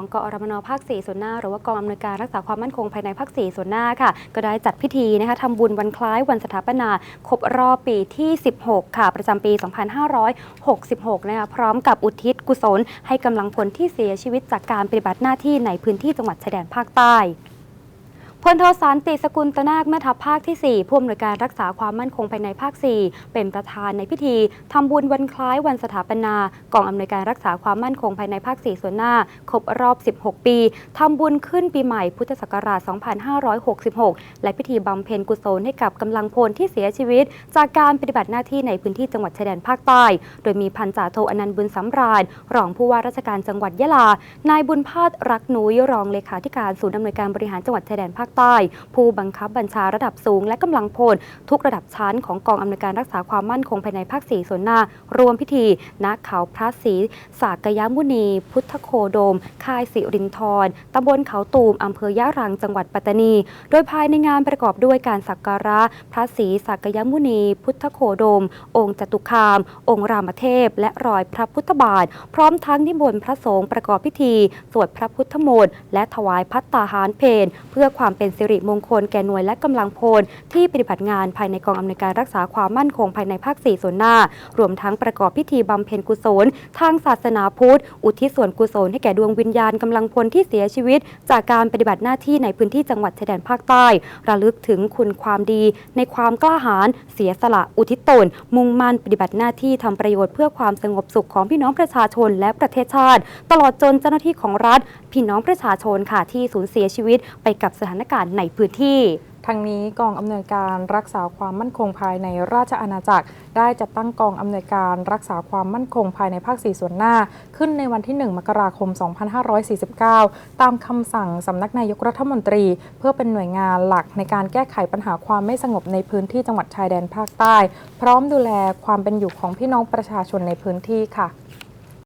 ของกอรมนภาค 4 ส่วนหน้า หรือว่ากองอำนวยการรักษาความมั่นคงภายในภาค 4 ส่วนหน้าค่ะ ก็ได้จัดพิธีนะคะทำบุญวันคล้ายวันสถาปนา ครบรอบปีที่ 16 ค่ะ ประจำปี 2566 นะคะ พร้อมกับอุทิศกุศล ให้กำลังพลที่เสียชีวิตจากการปฏิบัติหน้าที่ในพื้นที่จังหวัดชายแดนภาคใต้ พลโทสันติสกุลตนาคแม่ทัพภาคที่ 4 ผู้อำนวยการรักษาความมั่นคงภายในภาค 4 เป็นประธานในพิธีทำบุญวันคล้ายวันสถาปนากองอำนวยการรักษาความมั่นคงภายในภาค 4 ส่วนหน้า ครบรอบ 16 ปีทำบุญขึ้นปีใหม่พุทธศักราช 2566 และพิธีบำเพ็ญกุศลให้กับกำลังพลที่เสียชีวิต จากการปฏิบัติหน้าที่ในพื้นที่จังหวัดชายแดนภาคใต้ โดยมีพันจ่าโทอนันต์บุญสำราญรองผู้ว่าราชการจังหวัดยะลานายบุญพาสรักหนุยรองเลขาธิการศูนย์อำนวยการบริหารจังหวัดชายแดนภาคใต้ ผู้บังคับบัญชาระดับสูง และกำลังพล ทุกระดับชั้นของกองอำนวยการรักษาความมั่นคงภายในภาคสี่ส่วนหน้ารวมพิธีณเขาพระศรีสากยมุนี พุทธโคโดม ค่ายสิรินทรตำบลเขาตูมอำเภอยะรังจังหวัดปัตตานี โดยภายในงานประกอบด้วยการสักการะ พระศรีสากยมุนี พุทธโคโดม องค์จตุคาม องค์รามเทพ และรอยพระพุทธบาท พร้อมทั้งนิมนต์พระสงฆ์ประกอบพิธี สวดพระพุทธมนต์และถวายพัตตาหารเพลเพื่อความเป็นสิริมงคลแก่หน่วยและกำลังพล ที่ปฏิบัติงานภายในกองอำนวยการรักษาความมั่นคงภายในภาค 4 ส่วนหน้า รวมทั้งประกอบพิธีบำเพ็ญกุศล ทางศาสนาพุทธ อุทิศส่วนกุศลให้แก่ดวงวิญญาณกำลังพลที่เสียชีวิต จากการปฏิบัติหน้าที่ในพื้นที่จังหวัดชายแดนภาคใต้ ระลึกถึงคุณความดี ในความกล้าหาญเสียสละอุทิศตน มุ่งมั่นปฏิบัติหน้าที่ทำประโยชน์เพื่อความสงบสุขของพี่น้องประชาชนและประเทศชาติ ตลอดจนเจ้าหน้าที่ของรัฐพี่น้องประชาชนค่ะที่สูญเสียชีวิตไปกับสถานการณ์ในพื้นที่ทั้งนี้กองอำนวยการรักษาความมั่นคงภายในราชอาณาจักร ได้จัดตั้งกองอำนวยการรักษาความมั่นคงภายในภาค 4 ส่วนหน้า ขึ้นในวันที่ 1 มกราคม 2549 ตามคำสั่งสำนักนายกรัฐมนตรี เพื่อเป็นหน่วยงานหลักในการแก้ไขปัญหาความไม่สงบในพื้นที่จังหวัดชายแดนภาคใต้ พร้อมดูแลความเป็นอยู่ของพี่น้องประชาชนในพื้นที่ค่ะ